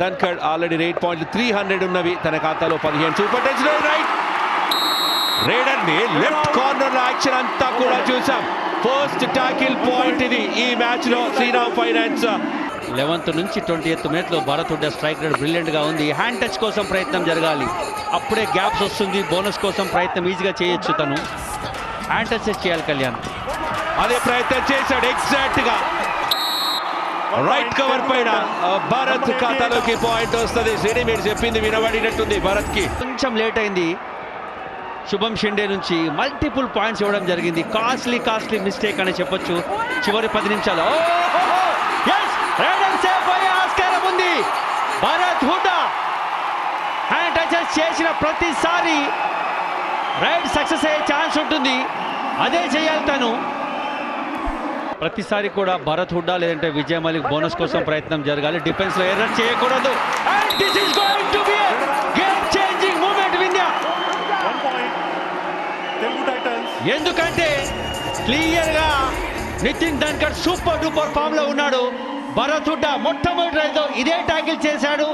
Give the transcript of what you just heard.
Dhankhar already eight పాయింట్లు three hundred ఉన్నవి. తన ఖాతాలో పదిహేను సూపర్ టచ్ రైట్ రేడర్ని లెఫ్ట్ కార్నర్లో యాక్షన్ అంతా కూడా చూసాం. ఫస్ట్ టాకిల్ పాయింట్ ఇది ఈ మ్యాచ్లో శ్రీరామ్ ఫైనాన్స్ లెవెన్త్ నుంచి ట్వంటీ ఎయిత్ మినిట్లో భారత్ హుడ్డా స్ట్రైక్ రేట్ బ్రిలియంట్గా ఉంది. హ్యాండ్ టచ్ కోసం ప్రయత్నం జరగాలి. అప్పుడే గ్యాప్స్ వస్తుంది. బోనస్ కోసం ప్రయత్నం ఈజీగా చేయొచ్చు తను. హ్యాండ్ టచ్ చేయాలి కళ్యాణ్. అదే ప్రయత్నం చేశాడు. ఎగ్జాక్ట్గా. రైట్ కవర్ పైన భారత్ ఖాతాలోకి పాయింట్ వస్తుంది. శ్రీని మీరు చెప్పింది వినబడినట్టుంది భారత్కి కొంచెం లేట్ అయింది. శుభం షిండే నుంచి మల్టిపుల్ పాయింట్స్ ఇవ్వడం జరిగింది. కాస్ట్లీ కాస్ట్లీ మిస్టేక్ అని చెప్పొచ్చు. చివరి పది నిమిషాలు. ఆస్కారం ఉంది. భారత్ హుడ్డా హ్యాండ్ టచెస్ చేసిన ప్రతిసారి రైడ్ సక్సెస్ అయ్యే ఛాన్స్ ఉంటుంది. అదే చేయాలి తను. ప్రతిసారి కూడా భరత్ హుడ్డా లేదంటే విజయ్ మలిక్ బోనస్ కోసం ప్రయత్నం జరగాలి. డిఫెన్స్లో ఎర్రర్ చేయకూడదు. And this is going to be game changing moment. ఎందుకంటే క్లియర్గా నితిన్ ధన్కర్ సూపర్ డూపర్ ఫామ్లో ఉన్నాడు. భరత్ హుడ్డా మొట్టమొదటి ఇదే ట్యాకిల్ చేశాడు.